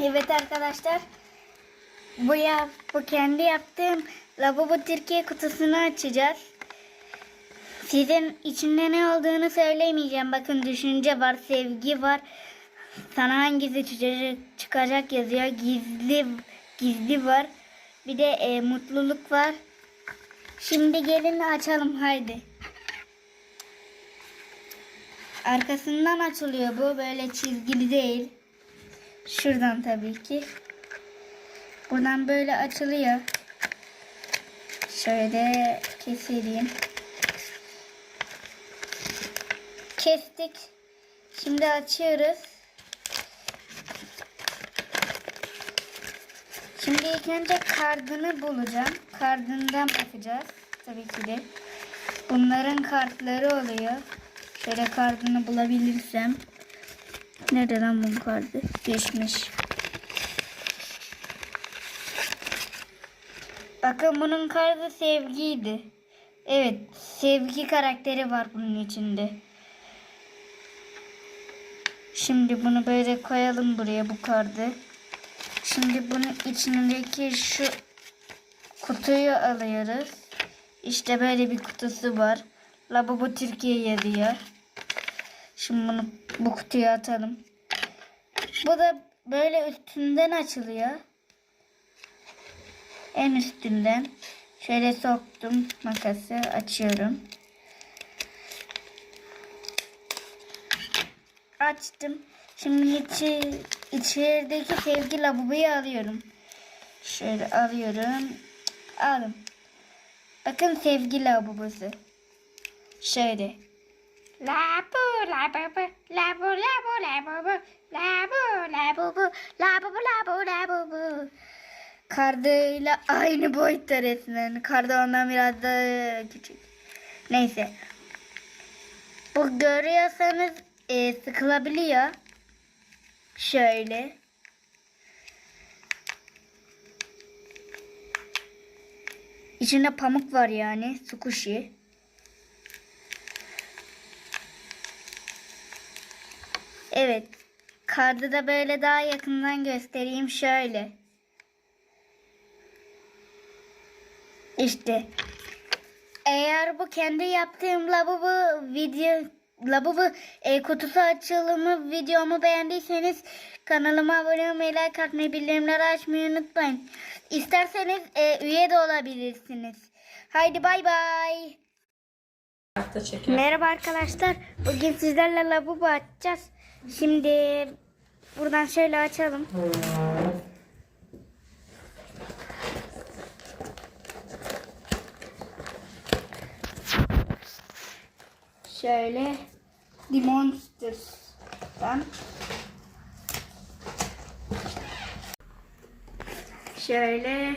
Evet arkadaşlar. Bu ya bu kendi yaptığım lavabo Türkiye kutusunu açacağız. Sizin içinde ne olduğunu söylemeyeceğim. Bakın düşünce var, sevgi var. Sana hangisi çıkacak, yazıyor. Gizli gizli var. Bir de e, mutluluk var. Şimdi gelin açalım haydi. Arkasından açılıyor bu. Böyle çizgili değil. Şuradan tabii ki. Buradan böyle açılıyor. Şöyle keselim. Kestik. Şimdi açıyoruz. Şimdi ilk önce kardını bulacağım. Kardından bakacağız. Tabii ki de. Bunların kartları oluyor. Şöyle kardını bulabilirsem. Nerede bunun kartı? Geçmiş. Bakın bunun kartı sevgiydi. Evet, sevgi karakteri var bunun içinde. Şimdi bunu böyle koyalım buraya bu kartı. Şimdi bunun içindeki şu kutuyu alıyoruz. İşte böyle bir kutusu var. Lavabo Türkiye yazıyor. Şimdi bunu bu kutuya atalım. Bu da böyle üstünden açılıyor. En üstünden. Şöyle soktum makası açıyorum. Açtım. Şimdi içi, içerideki sevgi lavaboyu alıyorum. Şöyle alıyorum. Aldım. Bakın sevgi lavabosu. Şöyle. Labu, labu, labu, labu, labu, labu, labu, labu, labu, labu. Kardıyla aynı boyutta resmen. Karda ondan biraz daha küçük. Neyse. Bu görüyorsanız e, sıkılabiliyor. Şöyle. İçinde pamuk var yani. Squishy. Evet. Kardı da böyle daha yakından göstereyim. Şöyle. İşte. Eğer bu kendi yaptığım lavabo video lavabo e, kutusu açılımı videomu beğendiyseniz kanalıma abone olmayı, like atmayı, bildirimleri açmayı unutmayın. İsterseniz e, üye de olabilirsiniz. Haydi bay bay. Merhaba arkadaşlar. Bugün sizlerle lavabo açacağız. Şimdi buradan şöyle açalım. Şöyle The Monsters'tan şöyle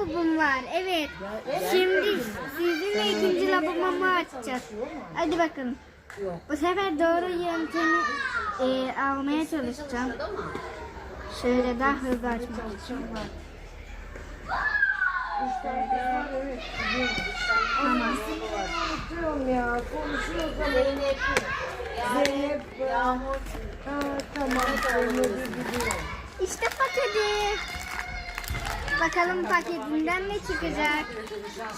labubum var. Evet. Şimdi sizinle ikinci labubumu açacağız. Hadi bakın. Bu sefer doğru yöntemi e, almaya çalışacağım. Şöyle daha hızlı açmak için. Tamam. Konuşuyorum ya, konuşuyoruz ama Zeynep, Zeynep ya. Aa, tamam, Zeynep'i biliyorum. İşte paketi. Bakalım paketinden ne çıkacak.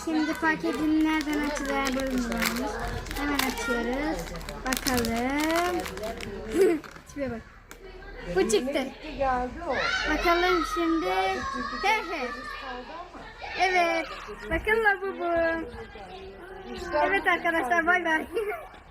Şimdi paketin nereden açılacağı bilmiyoruz. Hemen açıyoruz. Bakalım. Tipe bak. Bu çıktı. Bakalım şimdi. Evet. Bakın la bu bu. Evet arkadaşlar bay bay.